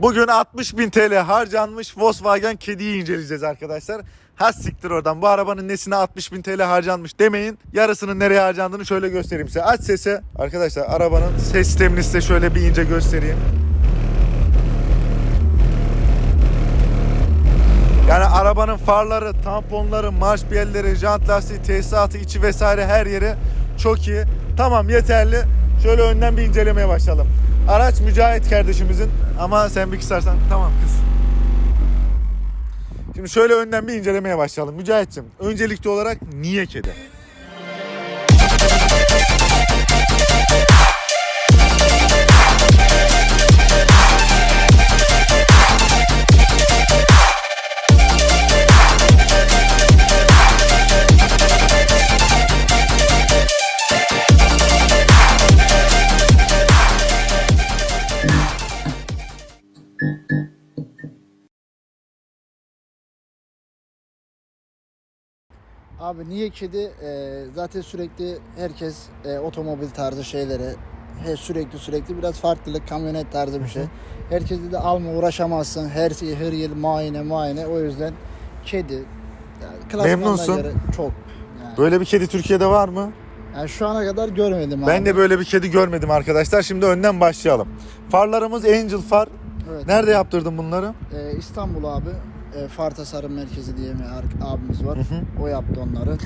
Bugün 60.000 TL harcanmış Volkswagen kediyi inceleyeceğiz arkadaşlar. Ha siktir oradan bu arabanın nesine 60.000 TL harcanmış demeyin. Yarısının nereye harcandığını şöyle göstereyim size. Aç sesi. Arkadaşlar arabanın ses sistemini size şöyle bir ince göstereyim. Yani arabanın farları, tamponları, marş belleri, jant lastiği, tesisatı, içi vesaire her yeri çok iyi. Tamam yeterli. Şöyle önden bir incelemeye başlayalım. Araç Mücahit kardeşimizin ama sen bir kısarsan tamam kız. Şimdi şöyle önden bir incelemeye başlayalım. Mücahit'cim öncelikli olarak niye kedi? Abi niye kedi? Ee, zaten sürekli herkes e, otomobil tarzı şeylere he, sürekli sürekli biraz farklılık kamyonet tarzı bir şey. Herkes de alma uğraşamazsın. Her şey her yıl muayene muayene. O yüzden kedi yani Memnunsun. göre çok. Yani, Böyle bir kedi Türkiye'de var mı? yani şu ana kadar görmedim abi. Ben de böyle bir kedi görmedim arkadaşlar. Şimdi önden başlayalım. Farlarımız Angel far. Evet. Nerede yaptırdın bunları? Ee, İstanbul abi. E, Far Tasarım Merkezi diye bir abimiz var. O yaptı onları.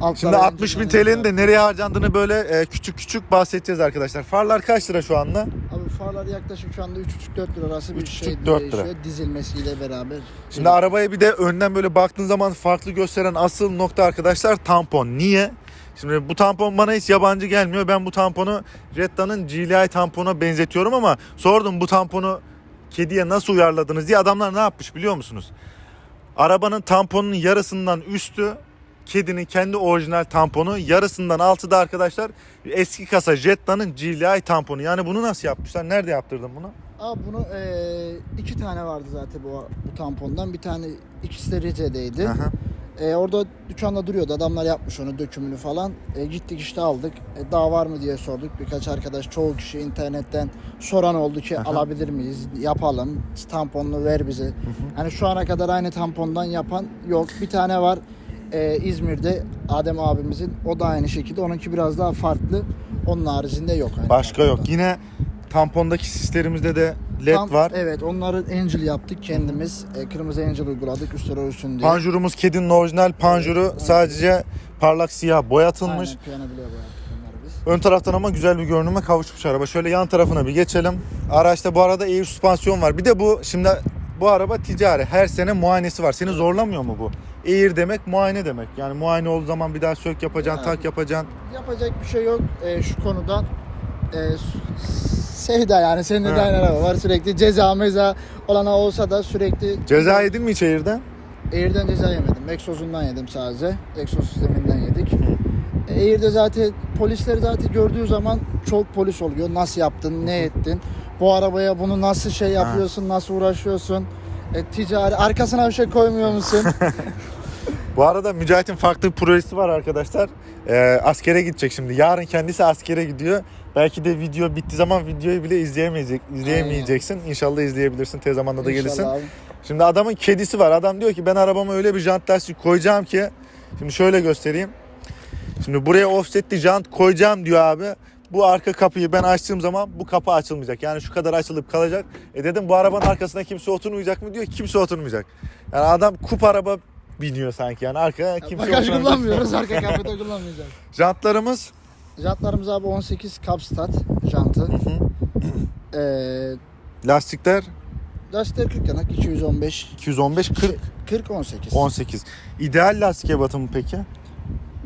Altları Şimdi 60 bin TL'nin de nereye harcandığını böyle e, küçük küçük bahsedeceğiz arkadaşlar. Farlar kaç lira şu anda? Abi farlar yaklaşık şu anda 3,5-4 lira arası bir 3,5-4 şey lira. değişiyor. Dizilmesiyle beraber. Şimdi arabaya bir de önden böyle baktığın zaman farklı gösteren asıl nokta arkadaşlar tampon. Niye? Şimdi bu tampon bana hiç yabancı gelmiyor. Ben bu tamponu Retta'nın GLI tampona benzetiyorum ama sordum bu tamponu kediye nasıl uyarladınız diye adamlar ne yapmış biliyor musunuz? Arabanın tamponunun yarısından üstü kedinin kendi orijinal tamponu yarısından altı da arkadaşlar eski kasa Jetta'nın GLI tamponu. Yani bunu nasıl yapmışlar? Nerede yaptırdın bunu? Abi bunu eee, iki tane vardı zaten bu, bu tampondan. Bir tane ikisi de Rize'deydi. Aha. Eee, orada dükkanda duruyordu. Adamlar yapmış onu dökümünü falan. E, gittik işte aldık. E, daha var mı diye sorduk. Birkaç arkadaş çoğu kişi internetten soran oldu ki Aha. alabilir miyiz? Yapalım. Tamponunu ver bize. Yani şu ana kadar aynı tampondan yapan yok. Bir tane var e, İzmir'de Adem abimizin. O da aynı şekilde. Onunki biraz daha farklı. Onun haricinde yok. aynı Başka yok. tampondan. Yine tampondaki sislerimizde de led Tam- var. Evet onları Angel yaptık kendimiz. E, kırmızı Angel uyguladık üstleri ölsün diye. Panjurumuz kedinin orijinal panjuru. Evet, Sadece parlak siyah boyatılmış. Aynen piyano bile. Ön taraftan ama güzel bir görünüme kavuşmuş araba. Şöyle yan tarafına bir geçelim. Araçta bu arada air süspansiyon var. Bir de bu şimdi bu araba ticari. Her sene muayenesi var. Seni zorlamıyor mu bu? Air demek muayene demek. Yani muayene olduğu zaman bir daha sök yapacaksın, Yani. tak yapacaksın. Yapacak bir şey yok e, şu konuda. E, Sevda yani senin de aynı araba var sürekli ceza meza olana olsa da sürekli Ceza yedin mi hiç Air'den? Air'den ceza yemedim. Exos'undan yedim sadece. Exos sisteminden yedik. Air'de zaten polisleri zaten gördüğü zaman çok polis oluyor. Nasıl yaptın, ne ettin? Bu arabaya bunu nasıl şey yapıyorsun, nasıl uğraşıyorsun? E, ticari arkasına bir şey koymuyor musun? Bu arada Mücahit'in farklı bir projesi var arkadaşlar. Ee, askere gidecek şimdi. Yarın kendisi askere gidiyor. Belki de video bittiği zaman videoyu bile izleyemeyecek, izleyemeyeceksin. İnşallah izleyebilirsin. Tez zamanda da gelirsin. İnşallah abi. Şimdi adamın kedisi var. Adam diyor ki ben arabama öyle bir jant lastik koyacağım ki. Şimdi şöyle göstereyim. Şimdi buraya offsetli jant koyacağım diyor abi. Bu arka kapıyı ben açtığım zaman bu kapı açılmayacak. Yani şu kadar açılıp kalacak. E dedim bu arabanın arkasına kimse oturmayacak mı diyor. Kimse oturmayacak. Yani adam kup araba biniyor sanki. Yani arkaya kimse Bagaj kullanmıyoruz, arka kapıda kullanmayacağız. Jantlarımız Jantlarımız abi 18 Kapstat jantı. Ee, lastikler lastikler 40 yanak 215 215 40 40 18. 18. İdeal lastik ebatı mı peki?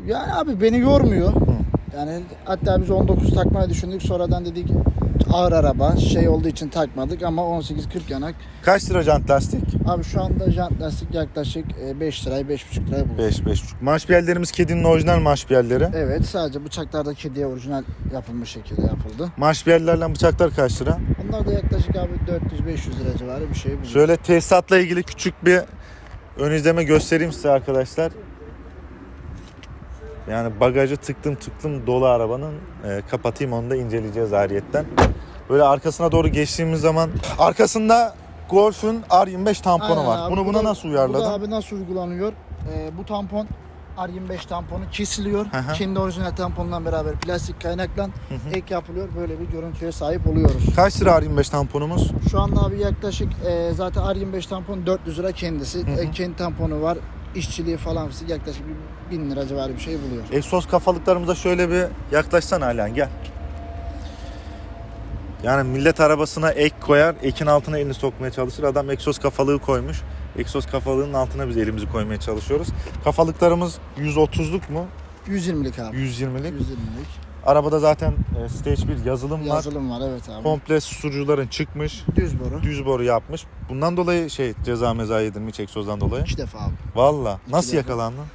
Yani abi beni yormuyor. Yani hatta biz 19 takmayı düşündük. Sonradan dedik ağır araba şey olduğu için takmadık ama 18 40 yanak. Kaç lira jant lastik? Abi şu anda jant lastik yaklaşık e, 5 liraya 5,5 liraya buluyor. 5 5,5. Marşpiyerlerimiz kedinin orijinal marşpiyerleri. Evet sadece bıçaklarda kediye orijinal yapılmış şekilde yapıldı. Marşpiyerlerle bıçaklar kaç lira? Onlar da yaklaşık abi 400-500 lira civarı bir şey buluyor. Şöyle tesisatla ilgili küçük bir ön izleme göstereyim size arkadaşlar. Yani bagajı tıktım tıktım dolu arabanın. Ee, kapatayım onu da inceleyeceğiz ayrıyetten. Böyle arkasına doğru geçtiğimiz zaman arkasında Golf'ün R25 tamponu Aynen var. abi. Bunu Bu buna da- nasıl Bu uyarladın? da abi nasıl uygulanıyor? Ee, bu tampon R25 tamponu kesiliyor. Hı hı. Kendi orijinal tamponla beraber plastik kaynakla ek yapılıyor. Böyle bir görüntüye sahip oluyoruz. Kaç lira R25 tamponumuz? Şu anda abi yaklaşık e, zaten R25 tampon 400 lira kendisi. E, kendi tamponu var. İşçiliği falan yaklaşık bir 1000 lira civarı bir şey buluyor. Egzoz kafalıklarımıza şöyle bir yaklaşsana Alihan gel. Yani millet arabasına ek koyar, ekin altına elini sokmaya çalışır. Adam egzoz kafalığı koymuş. Egzoz kafalığının altına biz elimizi koymaya çalışıyoruz. Kafalıklarımız 130'luk mu? 120'lik abi. 120'lik. 120'lik. Arabada zaten e, Stage 1 yazılım var. Yazılım var evet abi. Komple susturucuların çıkmış. Düz boru. Düz boru yapmış. Bundan dolayı şey ceza meza yedin mi egzozdan dolayı? İki defa abi. Valla. Nasıl defa. yakalandın?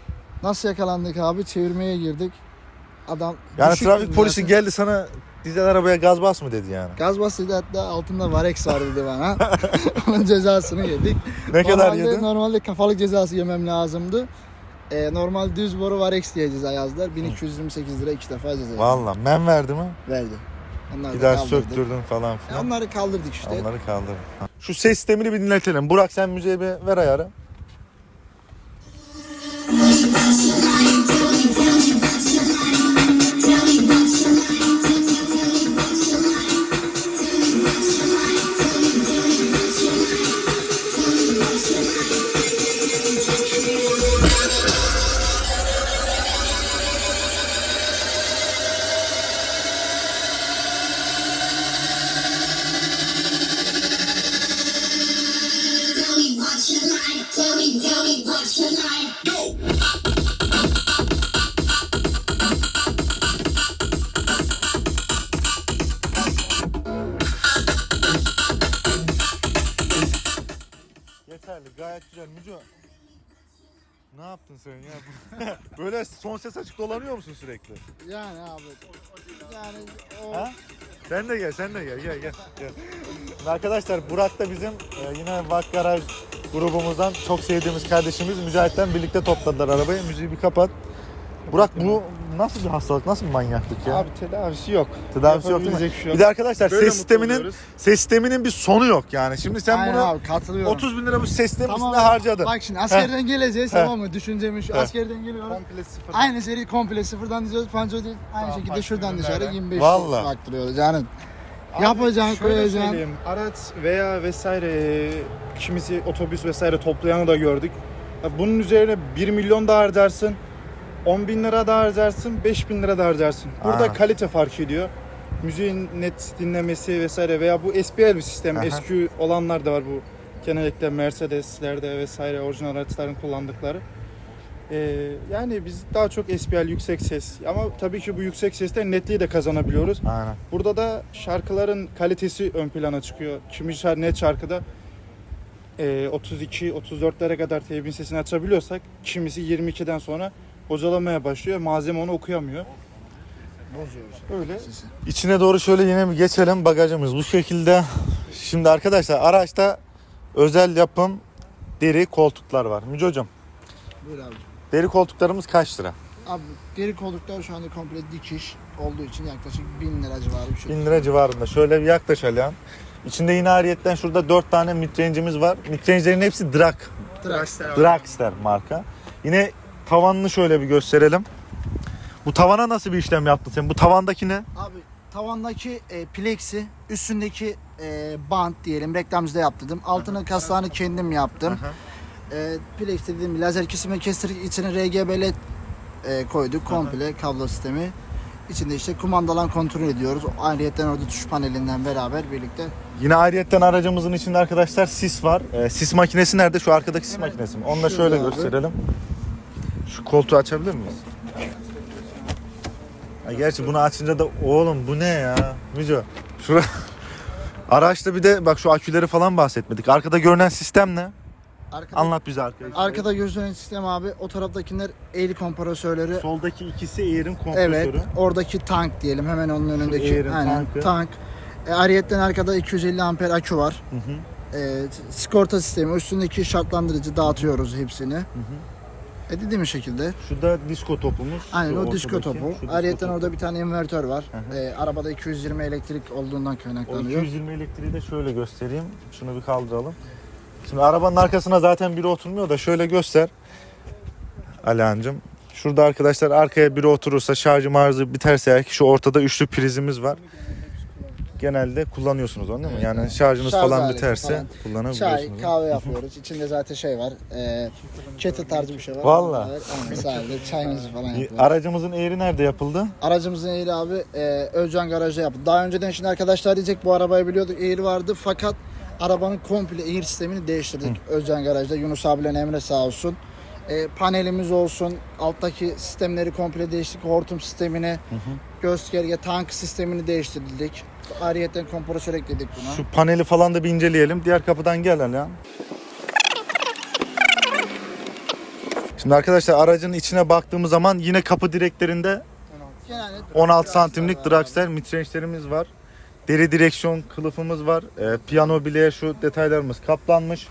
Nasıl yakalandık abi? Çevirmeye girdik. Adam Yani düşük trafik bir polisi geldi sana dizel arabaya gaz bas mı dedi yani. Gaz basıydı hatta altında Varex var dedi bana. Onun cezasını yedik. Ne kadar normalde, yedin? Normalde kafalık cezası yemem lazımdı. Ee, normal düz boru Varex diye ceza yazdılar. 1228 lira iki defa ceza. Valla men verdi mi? verdi. Onları Bir da daha kaldırdık. söktürdün falan Ya filan. Onları kaldırdık işte. Onları kaldır. Şu ses sistemini bir dinletelim. Burak sen müziğe bir ver ayarı. Yeterli gayet güzel. Müco ne yaptın sen ya? Böyle son ses açık dolanıyor musun sürekli? Yani abi. Yani o Ha? Sen de gel, sen de gel. Gel, gel. gel. Arkadaşlar Burak da bizim e, yine Vak Garaj grubumuzdan çok sevdiğimiz kardeşimiz Mücahit'ten birlikte topladılar arabayı. Müziği bir kapat. Burak bu nasıl bir hastalık, nasıl bir manyaklık ya? Abi tedavisi yok. Tedavisi yok değil mi? Bir şey yok. Bir de arkadaşlar Böyle ses sisteminin oluyoruz. ses sisteminin bir sonu yok yani. Şimdi sen Aynen bunu abi katılıyorum. 30 bin lira bu ses sistemi Tamam. harcadın. Bak şimdi askerden geleceğiz Heh. tamam mı? Düşüncemi şu Heh. askerden geliyoruz. Komple sıfır. Aynı seri komple sıfırdan diyeceğiz. Panço değil. Aynı Daha şekilde şuradan dışarı 25 Vallahi. baktırıyoruz. Yani Abi koyacaksın. söyleyeyim, Araç veya vesaire kimisi otobüs vesaire toplayanı da gördük. Bunun üzerine 1 milyon da harcarsın. 10 bin lira da harcarsın, 5 bin lira da harcarsın. Burada Aa. kalite fark ediyor. Müziğin net dinlemesi vesaire veya bu SPL bir sistem. Aha. Eski olanlar da var bu. Genellikle Mercedes'lerde vesaire orijinal araçların kullandıkları. Ee, yani biz daha çok SPL yüksek ses ama tabii ki bu yüksek seste netliği de kazanabiliyoruz. Aynen. Burada da şarkıların kalitesi ön plana çıkıyor. Kimi şarkı, net şarkıda e, 32-34'lere kadar teybin sesini açabiliyorsak kimisi 22'den sonra bocalamaya başlıyor. Malzeme onu okuyamıyor. bozuyoruz. Öyle. İçine doğru şöyle yine bir geçelim bagajımız bu şekilde. Şimdi arkadaşlar araçta özel yapım deri koltuklar var. Müce hocam Buyur abi. deri koltuklarımız kaç lira? Abi deri kolluklar şu anda komple dikiş olduğu için yaklaşık 1000 lira civarı bir şey. 1000 lira civarında. Şöyle bir yaklaş Alihan. İçinde yine ayrıyetten şurada 4 tane midrange'imiz var. Midrange'lerin hepsi Drag. Trax. Dragster marka. Yine tavanını şöyle bir gösterelim. Bu tavana nasıl bir işlem yaptın sen? Bu tavandaki ne? Abi tavandaki e, plexi, üstündeki e, bant diyelim reklamcıda yaptırdım. Altının kaslarını kendim yaptım. E, plex dediğim lazer kesime kestirdik. İçine RGB led e, koyduk. Komple kablo sistemi. İçinde işte kumandalan kontrol ediyoruz. Ayrıyetten orada tuş panelinden beraber birlikte. Yine ayrıyetten aracımızın içinde arkadaşlar sis var. Ee, sis makinesi nerede? Şu arkadaki sis makinesi mi? Onu da şurada şöyle abi. gösterelim. Şu koltuğu açabilir miyiz? Ha, gerçi bunu açınca da oğlum bu ne ya? Müco. Şura Araçta bir de bak şu aküleri falan bahsetmedik. Arkada görünen sistem ne? Arkada, Anlat bize arkayı. arkada gözlenen sistem abi. O taraftakiler eğri kompresörleri. Soldaki ikisi Air'in kompresörü. Evet. Oradaki tank diyelim hemen onun önündeki. Air'in Aynen tankı. tank. E, ayrıyetten arkada 250 amper akü var. Hı hı. E, sigorta sistemi üstündeki şartlandırıcı dağıtıyoruz hepsini. E dediğim şekilde. Şu da disko topumuz. Aynen o disko topu. Ayrıca orada bir tane invertör var. E, arabada 220 elektrik olduğundan O kaynaklanıyor. 220 elektriği de şöyle göstereyim. Şunu bir kaldıralım. Şimdi arabanın arkasına zaten biri oturmuyor da şöyle göster. Alihan'cığım. Şurada arkadaşlar arkaya biri oturursa şarjı marzı biterse eğer ki şu ortada üçlü prizimiz var. Genelde kullanıyorsunuz onu değil mi? Yani şarjınız Şarj falan aleti biterse falan. kullanabiliyorsunuz. Çay, kahve yapıyoruz. İçinde zaten şey var. E, kettle tarzı bir şey var. Vallahi. Evet, Aynen sadece çayımızı falan İyi, yapıyoruz. Aracımızın eğri nerede yapıldı? Aracımızın eğri abi e, Özcan garajda yaptı. Daha önceden şimdi arkadaşlar diyecek bu arabayı biliyorduk eğri vardı fakat arabanın komple eğir sistemini değiştirdik. Özcan garajda Yunus abiyle Emre sağ olsun. E, panelimiz olsun, alttaki sistemleri komple değiştirdik. Hortum sistemini, göz gerge, tank sistemini değiştirdik. Ayrıyeten kompresör ekledik buna. Şu paneli falan da bir inceleyelim. Diğer kapıdan gel Alihan. Şimdi arkadaşlar aracın içine baktığımız zaman yine kapı direklerinde Genelde 16 santimlik Draxler mitrençlerimiz var. Deri direksiyon kılıfımız var. Ee, piyano bileğe şu detaylarımız kaplanmış.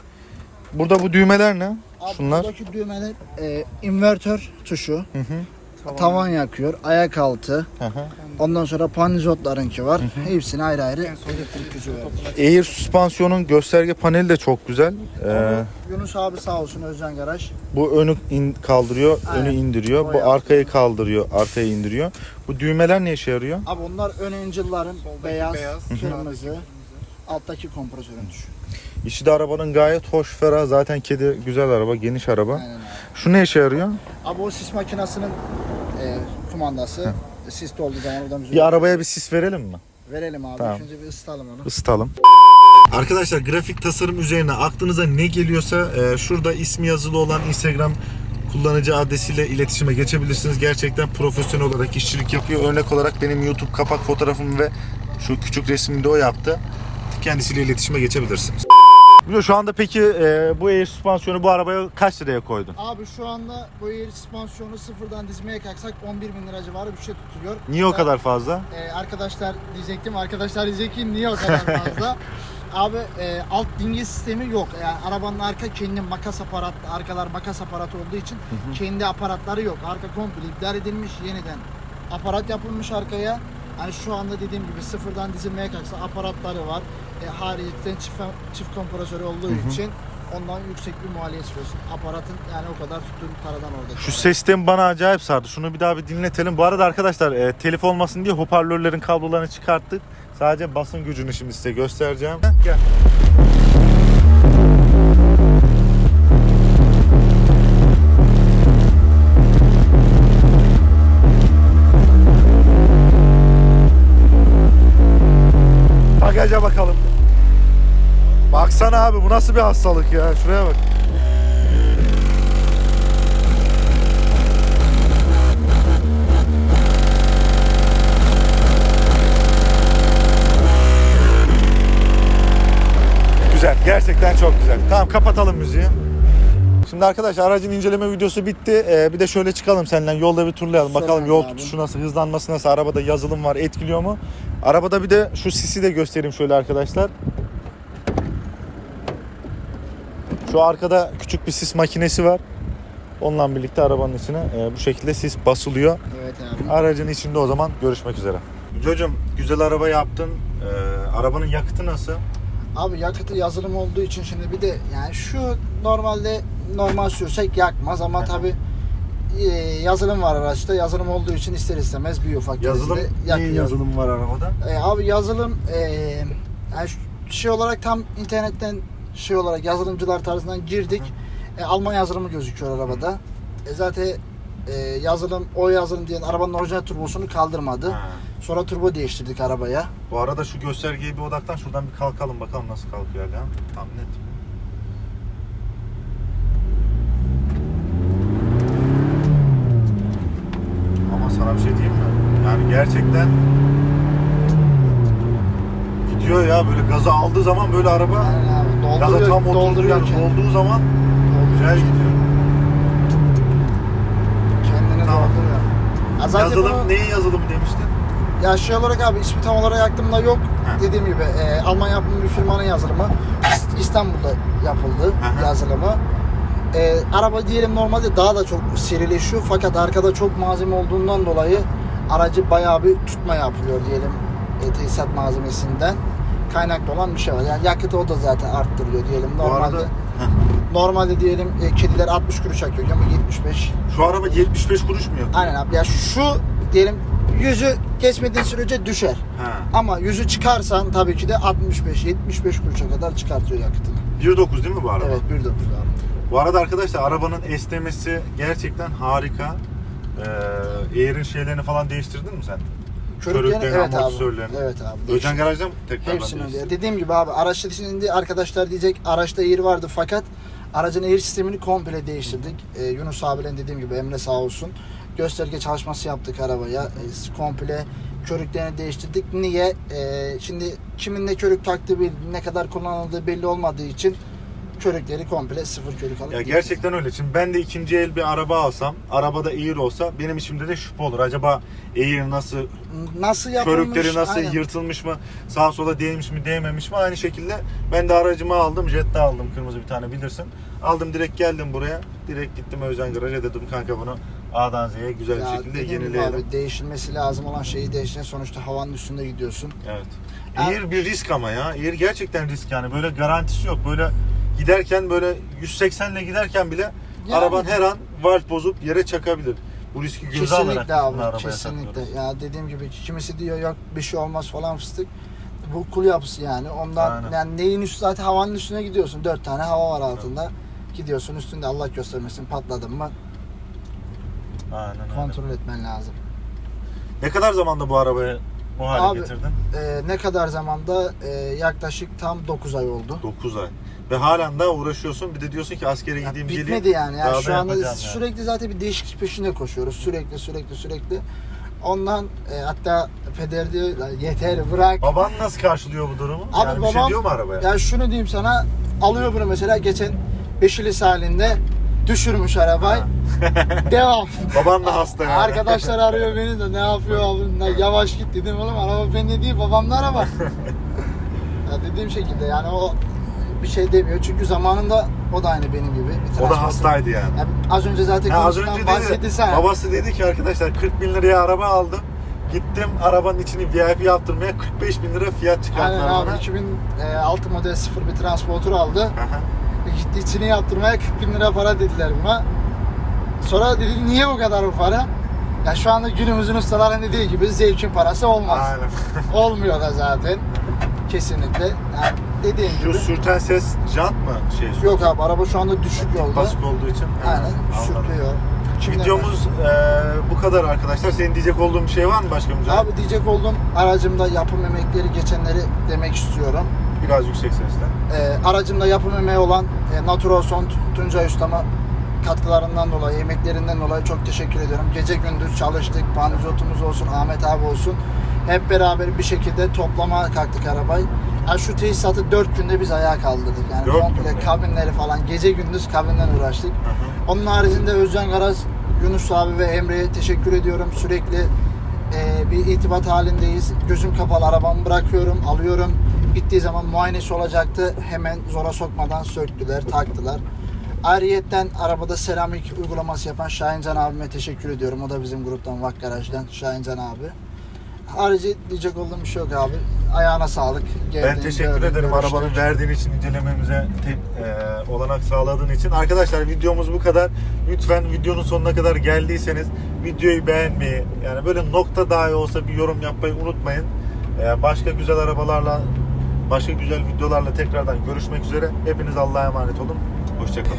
Burada bu düğmeler ne? Abi Şunlar. buradaki düğmeler e, invertör tuşu, Hı hı. tavan yakıyor, ayak altı, Hı hı. Ondan sonra panizotlarınki var. Hepsine ayrı ayrı elektrik gücü var. Air süspansiyonun gösterge paneli de çok güzel. Ee, Yunus abi sağ olsun Özcan Garaj. bu önü in- kaldırıyor, Aynen. önü indiriyor. O Bu yaptı. arkayı kaldırıyor, arkayı indiriyor. Bu düğmeler ne işe yarıyor? Abi onlar ön encilların beyaz, beyaz, kırmızı, alttaki kompresörün tuşu. İçi de arabanın gayet hoş, ferah. Zaten kedi güzel araba, geniş araba. Aynen abi. Şu ne işe yarıyor? Abi o sis makinasının e, kumandası. Sis olduğu zaman oradan bize Bir arabaya bir sis verelim mi? verelim abi. Tamam. Önce bir ısıtalım onu. Isıtalım. Arkadaşlar grafik tasarım üzerine aklınıza ne geliyorsa e, şurada ismi yazılı olan Instagram kullanıcı adresiyle iletişime geçebilirsiniz. Gerçekten profesyonel olarak işçilik yapıyor. Örnek olarak benim YouTube kapak fotoğrafımı ve şu küçük resmimi de o yaptı. Kendisiyle iletişime geçebilirsiniz. Biliyor şu anda peki e, bu air süspansiyonu bu arabaya kaç liraya koydun? Abi şu anda bu air süspansiyonu sıfırdan dizmeye kalksak 11 bin lira civarı bir şey tutuyor. Niye o Hatta, kadar fazla? e, arkadaşlar diyecektim. Arkadaşlar diyecek ki niye o kadar fazla? Abi e, alt dingil sistemi yok. Yani arabanın arka kendi makas aparatı, arkalar makas aparatı olduğu için kendi aparatları yok. Arka komple iptal edilmiş yeniden. Aparat yapılmış arkaya. Hani şu anda dediğim gibi sıfırdan dizilmeye kalksa aparatları var. E, hariyetten çift, çift kompresörü olduğu için ondan yüksek bir maliyet çıkıyorsun. Aparatın yani o kadar tuttuğun paradan orada. Şu sistem bana acayip sardı. Şunu bir daha bir dinletelim. Bu arada arkadaşlar e, telif olmasın diye hoparlörlerin kablolarını çıkarttık. Sadece basın gücünü şimdi size göstereceğim. Gel. Abi bu nasıl bir hastalık ya. Şuraya bak. Güzel. Gerçekten çok güzel. Tamam kapatalım müziği. Şimdi arkadaşlar aracın inceleme videosu bitti. Ee, bir de şöyle çıkalım senden yolda bir turlayalım. Bakalım yol abi. tutuşu nasıl, hızlanması nasıl, arabada yazılım var, etkiliyor mu? Arabada bir de şu sisi de göstereyim şöyle arkadaşlar. Şu arkada küçük bir sis makinesi var. Onunla birlikte arabanın içine e, bu şekilde sis basılıyor. Evet abi. Aracın içinde o zaman görüşmek üzere. Cocum güzel araba yaptın. Ee, arabanın yakıtı nasıl? Abi yakıtı yazılım olduğu için şimdi bir de yani şu normalde normal sürsek yakmaz ama tabi yazılım var araçta. Yazılım olduğu için ister istemez bir ufak Yazılım, derecede yakıyor. yazılım var arabada. E, abi yazılım e, yani şu- şey olarak tam internetten şey olarak yazılımcılar tarzından girdik. E, Alman yazılımı gözüküyor arabada. E, zaten e, yazılım o yazılım diyen arabanın orijinal turbosunu kaldırmadı. Ha. Sonra turbo değiştirdik arabaya. Bu arada şu göstergeye bir odaklan şuradan bir kalkalım bakalım nasıl kalkıyor hala. Tam net. Ama sana bir şey diyeyim mi? Yani gerçekten gidiyor ya böyle gazı aldığı zaman böyle araba Yani abi gaza dolduruyor, tam oturduğu yani dolduğu zaman güzel gidiyor. Kendini Tamam. dolduruyor. Ya zaten Yazılım bunu- neyin yazılımı demiştin? Ya şey olarak abi ismi tam olarak aklımda yok. Ha. Dediğim gibi e, Alman yapımı bir firmanın yazılımı. İs- İstanbul'da yapıldı Aha. yazılımı. e, araba diyelim normalde daha da çok serileşiyor fakat arkada çok malzeme olduğundan dolayı aracı bayağı bir tutma yapıyor diyelim e, tesisat malzemesinden kaynaklı olan bir şey var. Yani yakıtı o da zaten arttırıyor diyelim. Normalde arada normalde diyelim e, kediler 60 kuruş akıyor ama 75. şu araba 75 kuruş mu yakıyor? Aynen abi. Ya şu diyelim yüzü geçmediği sürece düşer. Ha. Ama yüzü çıkarsan tabii ki de 65 75 kuruşa kadar çıkartıyor yakıtını. 1.9 değil mi bu araba? Evet 1.9 abi. Bu arada arkadaşlar arabanın esnemesi gerçekten harika. Ee, Air'in şeylerini falan değiştirdin mi sen? Körüklerini, evet abi. amortisörlerini. Evet abi. Özen garajda mı tekrardan Hepsini öyle. Dediğim gibi abi araçta şimdi arkadaşlar diyecek araçta air vardı fakat aracın air sistemini komple değiştirdik. Ee, Yunus abiyle dediğim gibi Emre sağ olsun. Gösterge çalışması yaptık arabaya. Ee, komple körüklerini değiştirdik. Niye? Ee, şimdi kimin ne körük taktığı belli, ne kadar kullanıldığı belli olmadığı için körükleri komple sıfır körük alıp Ya değiştirdik. gerçekten öyle. Şimdi ben de ikinci el bir araba alsam, arabada Air olsa benim içimde de şüphe olur. Acaba Air nasıl, nasıl yapılmış? körükleri nasıl Aynen. yırtılmış mı, sağa sola değmiş mi, değmemiş mi? Aynı şekilde ben de aracımı aldım, Jetta aldım kırmızı bir tane bilirsin. Aldım direkt geldim buraya. Direkt gittim Özen Garaj'a dedim kanka bunu A'dan Z'ye güzel bir Ya şekilde dediğim gibi yenileyelim. Abi, değişilmesi lazım olan şeyi değiştireceksin. Sonuçta havanın üstünde gidiyorsun. Evet. Air bir risk ama ya. Air gerçekten risk yani. Böyle garantisi yok. Böyle giderken böyle 180 ile giderken bile Yani- araban her an valve bozup yere çakabilir. Bu riski göze alarak Kesinlikle biz abi. bunu arabaya Kesinlikle. saklıyoruz. Ya dediğim gibi kimisi diyor yok bir şey olmaz falan fıstık. Bu kul yapısı yani. Ondan Aynen. yani neyin üstü zaten havanın üstüne gidiyorsun. Dört tane hava var altında. Gidiyorsun üstünde Allah göstermesin patladın mı Aynen öyle. kontrol etmen lazım. Ne kadar zamanda bu arabayı bu hale Abi, getirdin? Ee, ne kadar zamanda Ee, yaklaşık tam 9 ay oldu. 9 ay. Ve halen daha uğraşıyorsun. Bir de diyorsun ki askere Ya gideyim bitmedi geleyim. yani. Daha yani da şu anda yani. sürekli zaten bir değişiklik peşinde koşuyoruz. Sürekli sürekli sürekli. Ondan e, hatta peder diyor "Lan yeter bırak. Baban nasıl karşılıyor bu durumu? Abi yani bir şey babam- diyor mu arabaya? Ya şunu diyeyim sana alıyor bunu mesela geçen Beşilis halinde düşürmüş arabayı. Devam. Baban da hasta yani. Arkadaşlar arıyor beni de ne yapıyor abi Ne- yavaş git dedim oğlum araba bende değil babamda araba. ya dediğim şekilde yani o bir şey demiyor çünkü zamanında o da aynı benim gibi. Bir o da hastaydı yani. Ya az önce zaten Ha, az önce dedi, sen. babası dedi ki arkadaşlar 40 bin liraya araba aldım. Gittim arabanın içini VIP yaptırmaya 45 bin lira fiyat Aynen çıkarttılar abi bana. 2006 model 0 bir transporter aldı. Aha. Gitti içini yaptırmaya 40 bin lira para dediler buna. Sonra dedim niye bu kadar bu para? Ya şu anda günümüzün ustaların dediği gibi zevkin parası olmaz. Aynen. Olmuyor da zaten. Kesinlikle. Yani dediğim Şu gibi. sürten ses jant mı şey? Yok abi araba şu anda düşük yolda. Basık olduğu için. Ha, Aynen anladım. sürtüyor. Şimdi Videomuz e, bu kadar arkadaşlar. Senin diyecek olduğun bir şey var mı başka Mücahit? Abi diyecek olduğum aracımda yapım emekleri geçenleri demek istiyorum. Biraz yüksek sesle. Ee, aracımda yapım emeği olan e, Natural Son Tuncay Usta'ma katkılarından dolayı, emeklerinden dolayı çok teşekkür ediyorum. Gece gündüz çalıştık. Panzotumuz olsun, Ahmet abi olsun. Hep beraber bir şekilde toplama kalktık arabayı. Yani şu tesisatı 4 günde biz ayağa kaldırdık. Yani Dört komple günde. kabinleri falan gece gündüz kabinden uğraştık. Onun haricinde Özcan Garaz, Yunus abi ve Emre'ye teşekkür ediyorum. Sürekli e, bir irtibat halindeyiz. Gözüm kapalı arabamı bırakıyorum, alıyorum. Bittiği zaman muayenesi olacaktı. Hemen zora sokmadan söktüler, taktılar. Ayrıyetten arabada seramik uygulaması yapan Şahincan abime teşekkür ediyorum. O da bizim gruptan Vak Garaj'dan Şahincan abi. Harici diyecek olduğum bir şey yok abi. Ayağına sağlık. Ben teşekkür ederim görüştük. arabanı verdiğin için, incelememize te- e, olanak sağladığın için. Arkadaşlar videomuz bu kadar. Lütfen videonun sonuna kadar geldiyseniz videoyu beğenmeyi, yani böyle nokta dahi olsa bir yorum yapmayı unutmayın. E, başka güzel arabalarla, başka güzel videolarla tekrardan görüşmek üzere. Hepiniz Allah'a emanet olun. Hoşçakalın.